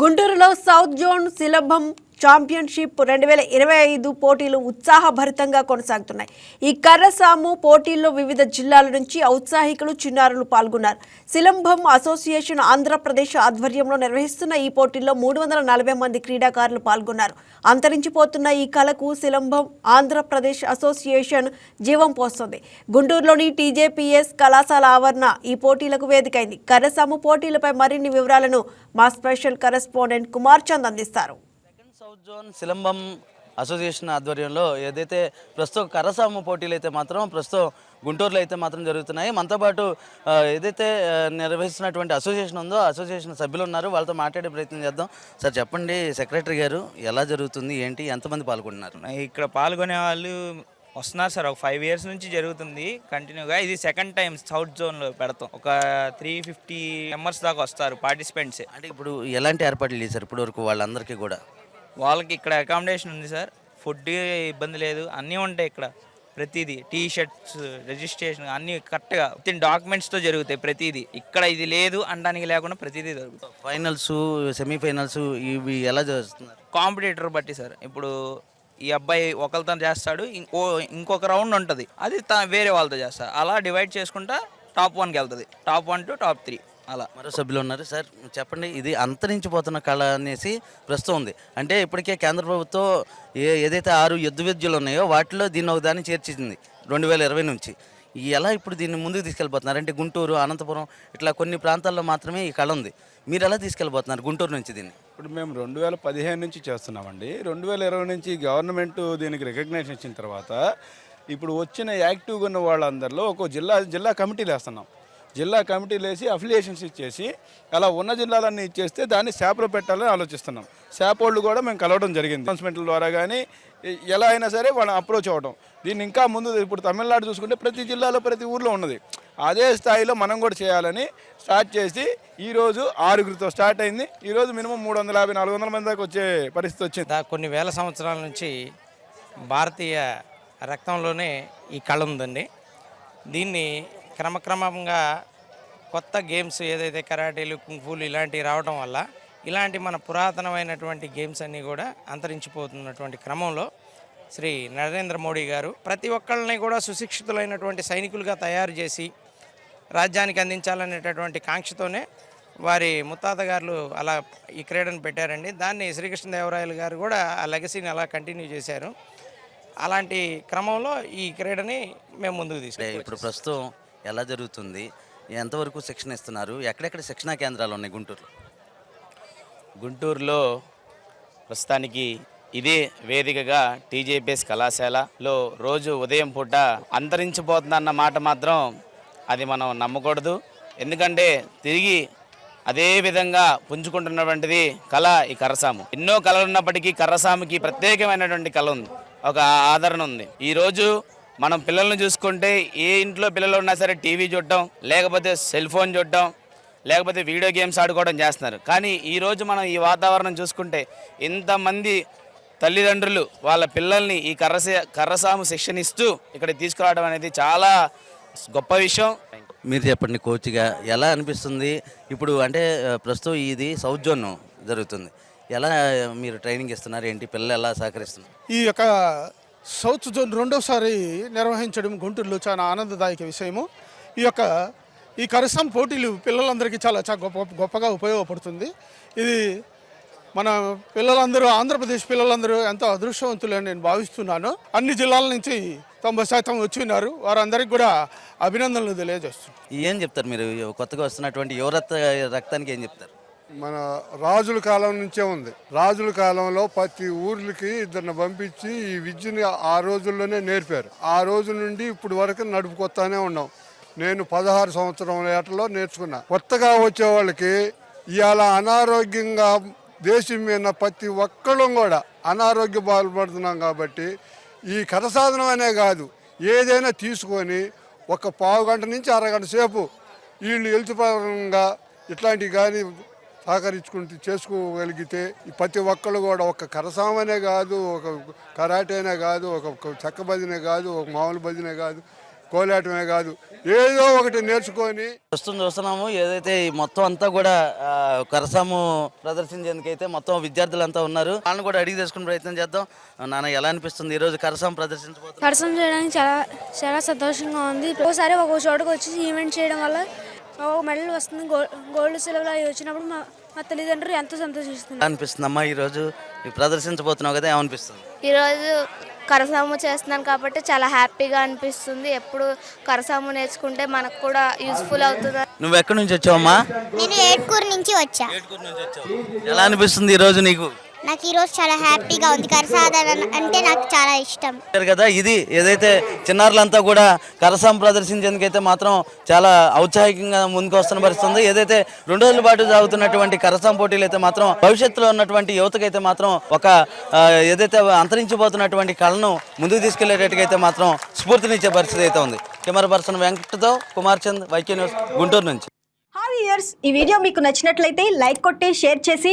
గుంటూరులో south zone సిలబం championship రెండు వేల ఇరవై ఐదు పోటీలు ఉత్సాహభరితంగా కొనసాగుతున్నాయి. ఈ కర్రసాము పోటీల్లో వివిధ జిల్లాల నుంచి ఔత్సాహికులు చిన్నారులు పాల్గొన్నారు. సిలంబం అసోసియేషన్ ఆంధ్రప్రదేశ్ ఆధ్వర్యంలో నిర్వహిస్తున్న ఈ పోటీల్లో మూడు వందల నలభై మంది క్రీడాకారులు పాల్గొన్నారు. అంతరించిపోతున్న ఈ కళకు సిలంబం ఆంధ్రప్రదేశ్ అసోసియేషన్ జీవం పోస్తుంది. గుంటూరులోని టీజేపీఎస్ కళాశాల ఆవరణ ఈ పోటీలకు వేదికైంది. కర్రసాము పోటీలపై మరిన్ని వివరాలను మా స్పెషల్ కరెస్పాండెంట్ కుమార్ చంద్ అందిస్తారు. సౌత్ జోన్ సిలంబం అసోసియేషన్ ఆధ్వర్యంలో ఏదైతే ప్రస్తుతం కర్రసాము పోటీలు అయితే మాత్రం ప్రస్తుతం గుంటూరులో అయితే మాత్రం జరుగుతున్నాయి. మనతో పాటు ఏదైతే నిర్వహిస్తున్నటువంటి అసోసియేషన్ ఉందో అసోసియేషన్ సభ్యులు ఉన్నారు. వాళ్ళతో మాట్లాడే ప్రయత్నం చేద్దాం. సార్ చెప్పండి సెక్రటరీ గారు ఎలా జరుగుతుంది ఏంటి ఎంతమంది పాల్గొంటున్నారు? ఇక్కడ పాల్గొనే వాళ్ళు వస్తున్నారు సార్. ఒక ఫైవ్ ఇయర్స్ నుంచి జరుగుతుంది కంటిన్యూగా. ఇది సెకండ్ టైం సౌత్ జోన్లో పెడతాం. ఒక త్రీ ఫిఫ్టీ మెంబర్స్ దాకా వస్తారు పార్టిసిపెంట్స్ అంటే ఇప్పుడు ఎలాంటి ఏర్పాట్లు చేశారు ఇప్పటి వరకు వాళ్ళందరికీ కూడా? వాళ్ళకి ఇక్కడ అకామిడేషన్ ఉంది సార్. ఫుడ్ ఇబ్బంది లేదు. అన్నీ ఉంటాయి ఇక్కడ. ప్రతిదీ. టీ షర్ట్స్ రిజిస్ట్రేషన్ అన్నీ కరెక్ట్గా విత్ డాక్యుమెంట్స్తో జరుగుతాయి ప్రతిదీ. ఇక్కడ ఇది లేదు అనడానికి లేకుండా ప్రతిదీ జరుగుతుంది. ఫైనల్స్ సెమీఫైనల్స్ ఇవి ఎలా చేస్తున్నారు కాంపిటేటర్ బట్టి సార్. ఇప్పుడు ఈ అబ్బాయి ఒకరితో చేస్తాడు ఇంకో ఇంకొక రౌండ్ ఉంటుంది. అది వేరే వాళ్ళతో చేస్తారు. అలా డివైడ్ చేసుకుంటా టాప్ వన్కి వెళ్తుంది. Top one to top three అలా. మరో సభ్యులు ఉన్నారు. సార్ చెప్పండి ఇది అంతరించిపోతున్న కళ అనేసి ప్రస్తుతం ఉంది. అంటే ఇప్పటికే కేంద్ర ప్రభుత్వం ఏ ఏదైతే ఆరు యుద్ధ విద్యలు ఉన్నాయో వాటిలో దీన్ని ఒక దాన్ని చేర్చింది రెండు వేల ఇరవై నుంచి. ఎలా ఇప్పుడు దీన్ని ముందుకు తీసుకెళ్ళిపోతున్నారు? అంటే గుంటూరు అనంతపురం ఇట్లా కొన్ని ప్రాంతాల్లో మాత్రమే ఈ కళ ఉంది. మీరు ఎలా తీసుకెళ్ళిపోతున్నారు గుంటూరు నుంచి దీన్ని? ఇప్పుడు మేము రెండు వేల పదిహేను నుంచి చేస్తున్నామండి. రెండు వేల ఇరవై నుంచి గవర్నమెంట్ దీనికి రికగ్నేషన్ ఇచ్చిన తర్వాత ఇప్పుడు వచ్చిన యాక్టివ్గా ఉన్న వాళ్ళందరిలో ఒక జిల్లా జిల్లా కమిటీలు వేస్తున్నాం. జిల్లా కమిటీలు వేసి అఫిలియేషన్స్ ఇచ్చేసి అలా ఉన్న జిల్లాలన్నీ ఇచ్చేస్తే దాన్ని శాపలో పెట్టాలని ఆలోచిస్తున్నాం. శాప్ వాళ్ళు కూడా మేము కలవడం జరిగింది. అనౌన్స్మెంట్ల ద్వారా కానీ ఎలా అయినా సరే వాళ్ళని అప్రోచ్ అవ్వడం దీన్ని ఇంకా ముందు ఇప్పుడు తమిళనాడు చూసుకుంటే ప్రతి జిల్లాలో ప్రతి ఊర్లో ఉన్నది. అదే స్థాయిలో మనం కూడా చేయాలని స్టార్ట్ చేసి ఈరోజు ఆరుగురితో స్టార్ట్ అయింది. ఈరోజు మినిమం మూడు వందల యాభై నాలుగు వందల మంది దాకా వచ్చే పరిస్థితి వచ్చింది. దా కొన్ని వేల సంవత్సరాల నుంచి భారతీయ రక్తంలోనే ఈ కళ ఉందండి. దీన్ని క్రమక్రమంగా కొత్త గేమ్స్ ఏదైతే కరాటీలు కుంఫూలు ఇలాంటివి రావడం వల్ల ఇలాంటి మన పురాతనమైనటువంటి గేమ్స్ అన్నీ కూడా అంతరించిపోతున్నటువంటి క్రమంలో శ్రీ నరేంద్ర మోడీ గారు ప్రతి ఒక్కళ్ళని కూడా సుశిక్షితులైనటువంటి సైనికులుగా తయారు చేసి రాజ్యానికి అందించాలనేటటువంటి కాంక్షతోనే వారి ముత్తాత గారు అలా ఈ క్రీడను పెట్టారండి. దాన్ని శ్రీకృష్ణదేవరాయలు గారు కూడా ఆ లెగసీని అలా కంటిన్యూ చేశారు. అలాంటి క్రమంలో ఈ క్రీడని మేము ముందుకు తీసుకెళ్ళాం. ఇప్పుడు ప్రస్తుతం ఎలా జరుగుతుంది? ఎంతవరకు శిక్షణ ఇస్తున్నారు? ఎక్కడెక్కడ శిక్షణా కేంద్రాలు ఉన్నాయి గుంటూరులో? గుంటూరులో ప్రస్తుతానికి ఇదే వేదికగా టీజేపీఎస్ కళాశాలలో రోజు ఉదయం పూట అంతరించిపోతుందన్న మాట మాత్రం అది మనం నమ్మకూడదు. ఎందుకంటే తిరిగి అదే విధంగా పుంజుకుంటున్నటువంటిది కళ ఈ కర్రసాము. ఎన్నో కళలు ఉన్నప్పటికీ కర్రసాముకి ప్రత్యేకమైనటువంటి కళ ఉంది. ఒక ఆదరణ ఉంది. ఈరోజు మనం పిల్లల్ని చూసుకుంటే ఏ ఇంట్లో పిల్లలు ఉన్నా సరే టీవీ చూడటం లేకపోతే సెల్ ఫోన్ చూడటం లేకపోతే వీడియో గేమ్స్ ఆడుకోవడం చేస్తున్నారు. కానీ ఈరోజు మనం ఈ వాతావరణం చూసుకుంటే ఇంతమంది తల్లిదండ్రులు వాళ్ళ పిల్లల్ని ఈ కర్రసే కర్రసాము శిక్షణ ఇస్తూ ఇక్కడ తీసుకురావడం అనేది చాలా గొప్ప విషయం. మీరు చెప్పండి కోచ్గా ఎలా అనిపిస్తుంది? ఇప్పుడు అంటే ప్రస్తుతం ఇది సౌత్ జోన్ జరుగుతుంది. ఎలా మీరు ట్రైనింగ్ ఇస్తున్నారు? ఏంటి పిల్లలు ఎలా సహకరిస్తున్నారు? ఈ యొక్క సౌత్ జోన్ రెండోసారి నిర్వహించడం గుంటూరులో చాలా ఆనందదాయక విషయము. ఈ యొక్క ఈ కరసం పోటీలు పిల్లలందరికీ చాలా చాలా గొప్ప గొప్పగా ఉపయోగపడుతుంది. ఇది మన పిల్లలందరూ ఆంధ్రప్రదేశ్ పిల్లలందరూ ఎంతో అదృష్టవంతులని నేను భావిస్తున్నాను. అన్ని జిల్లాల నుంచి తొంభై శాతం వచ్చి ఉన్నారు. వారందరికీ కూడా అభినందనలు తెలియజేస్తున్నాను. ఏం చెప్తారు మీరు? కొత్తగా వస్తున్నటువంటి యువరత్ రక్తానికి ఏం చెప్తారు? మన రాజుల కాలం నుంచే ఉంది. రాజుల కాలంలో ప్రతి ఊర్లకి ఇద్దరిని పంపించి ఈ విద్యని ఆ రోజుల్లోనే నేర్పారు. ఆ రోజు నుండి ఇప్పుడు వరకు నడుపుకొస్తానే ఉన్నాం. నేను పదహారు సంవత్సరం ఏటలో నేర్చుకున్నా. కొత్తగా వచ్చే వాళ్ళకి ఇవాళ అనారోగ్యంగా దేశం మీద ప్రతి ఒక్కళ్ళం కూడా అనారోగ్య బాధపడుతున్నాం కాబట్టి ఈ కథసాధనం అనే కాదు. ఏదైనా తీసుకొని ఒక పావు గంట నుంచి అరగంట సేపు వీళ్ళు హెల్త్ ఇట్లాంటివి కానీ సహకరించుకుంటూ చేసుకోగలిగితే ప్రతి ఒక్కళ్ళు కూడా ఒక కరసామనే కాదు ఒక కరాటేనే కాదు ఒక చెక్క బదినే కాదు ఒక మామూలు బదినే కాదు కోలాటమే కాదు. ఏదో ఒకటి నేర్చుకొని ప్రస్తుతం చూస్తున్నాము. ఏదైతే ఈ మొత్తం అంతా కూడా కరసాము ప్రదర్శించేందుకైతే మొత్తం విద్యార్థులంతా ఉన్నారు. వాళ్ళని కూడా అడిగి తెలుసుకునే ప్రయత్నం చేద్దాం. నాన్న ఎలా అనిపిస్తుంది ఈ రోజు కరసాం ప్రదర్శించబోతున్నారు దర్శనం చేయడానికి చాలా చాలా సంతోషంగా ఉంది. ఒకసారి ఒక చోటుకు వచ్చి ఈవెంట్ చేయడం వల్ల ఒక మెడల్ వస్తుంది. గోల్డ్ గోల్డ్ సిల్వర్ అవి వచ్చినప్పుడు మా తల్లిదండ్రులు ఎంతో సంతోషిస్తున్నారు. ఎలా అనిపిస్తుంది. అమ్మా ఈ రోజు ఈ ప్రదర్శించబోతున్నావు కదా ఏమనిపిస్తుంది? ఈరోజు కరసాము చేస్తున్నాను కాబట్టి చాలా హ్యాపీగా అనిపిస్తుంది. ఎప్పుడు కరసాము నేర్చుకుంటే మనకు కూడా యూస్ఫుల్ అవుతుంది. నువ్వు ఎక్కడి నుంచి వచ్చావమ్మా? నేను ఏట్కూరు నుంచి వచ్చా. ఏటుకూరు నుంచి వచ్చావు. ఎలా అనిపిస్తుంది ఈ రోజు నీకు? నాకు ఈరోజు చాలా హ్యాపీగా ఉంది. కరసాదన అంటే నాకు చాలా ఇష్టం. కదా ఇది ఏదైతే చిన్నారులంతా కూడా కరసాం ప్రదర్శించేందుకైతే మాత్రం చాలా ఔత్సాహికంగా ముందుకు వస్తున్న పరిస్థితి ఉంది ఏదైతే రెండు రోజుల పాటు సాగుతున్నటువంటి కరసాం పోటీలు అయితే మాత్రం భవిష్యత్తులో ఉన్నటువంటి యువతకైతే మాత్రం ఒక ఏదైతే అంతరించిపోతున్నటువంటి కళను ముందుకు తీసుకెళ్ళేటట్టుగా అయితే మాత్రం స్ఫూర్తినిచ్చే పరిస్థితి అయితే ఉంది. కెమెరా పర్సన్ వెంకట్తో కుమార్ చంద్ వైకే న్యూస్ గుంటూరు నుంచి. హాయ్ ఇయర్స్ ఈ వీడియో మీకు నచ్చినట్లయితే లైక్ కొట్టి షేర్ చేసి